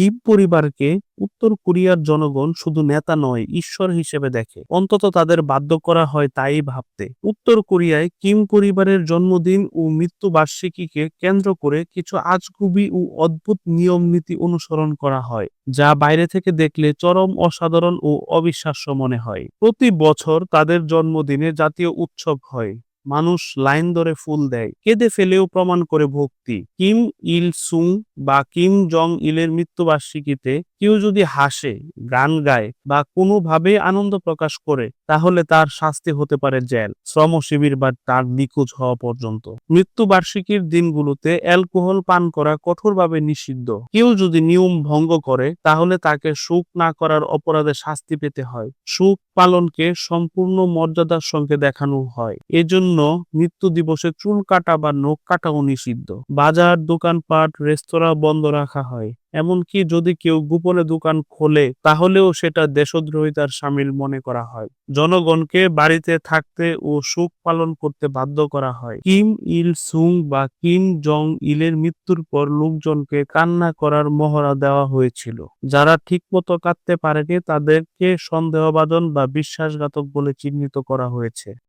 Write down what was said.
Kim পরিবারকে উত্তর কোরিয়ার জনগণ শুধু নেতা নয়, ঈশ্বর হিসেবে দেখে। অন্তত তাদের বাধ্য করা হয় তাই ভাবতে। উত্তর কোরিয়ায় কিম পরিবারের জন্মদিন ও মৃত্যু বার্ষিকীকে কেন্দ্র করে কিছু আজগুবি ও অদ্ভুত নিয়ম নীতি অনুসরণ করা হয়, যা বাইরে থেকে দেখলে চরম অসাধারণ ও অবিশ্বাস্য মনে হয়। প্রতি বছর তাদের জন্মদিনে জাতীয় উৎসব হয়। মানুষ লাইন ধরে ফুল দেয়। কেঁদে ফেলেও প্রমাণ করে ভক্তি। কিম ইল সুং বা কিম জং ইলের মৃত্যুবার্ষিকীতে কেউ যদি হাসে, গান গায় বা কোনোভাবে আনন্দ প্রকাশ করে, তাহলে তার শাস্তি হতে পারে জেল শ্রম শিবির বা তার নিখোঁজ হওয়া পর্যন্ত। মৃত্যুবার্ষিকীর দিনগুলোতে অ্যালকোহল পান করা কঠোরভাবে নিষিদ্ধ। কেউ যদি নিয়ম ভঙ্গ করে, তাহলে তাকে সুখ না করার অপরাধে শাস্তি পেতে হয়। সুখ পালনকে সম্পূর্ণ মর্যাদার সঙ্গে দেখানো হয়। এজন্য মৃত্যু দিবসে চুল কাটা বা নখ কাটাও নিষিদ্ধ। বাজার, দোকানপাট, রেস্তোরাঁ বন্ধ রাখা হয়। এমনকি যদি কেউ গোপনে দোকান খোলে, তাহলেও সেটা দেশদ্রোহিতার সামিল মনে করা হয়। জনগণকে বাড়িতে থাকতে ও সুখ পালন করতে বাধ্য করা হয়। কিম ইল সুং বা কিম জং ইলের মৃত্যুর পর লোকজনকে কান্না করার মহড়া দেওয়া হয়েছিল। যারা ঠিকমতো কাঁদতে পারেনি, তাদেরকে সন্দেহবাদন বা বিশ্বাসঘাতক বলে চিহ্নিত করা হয়েছে।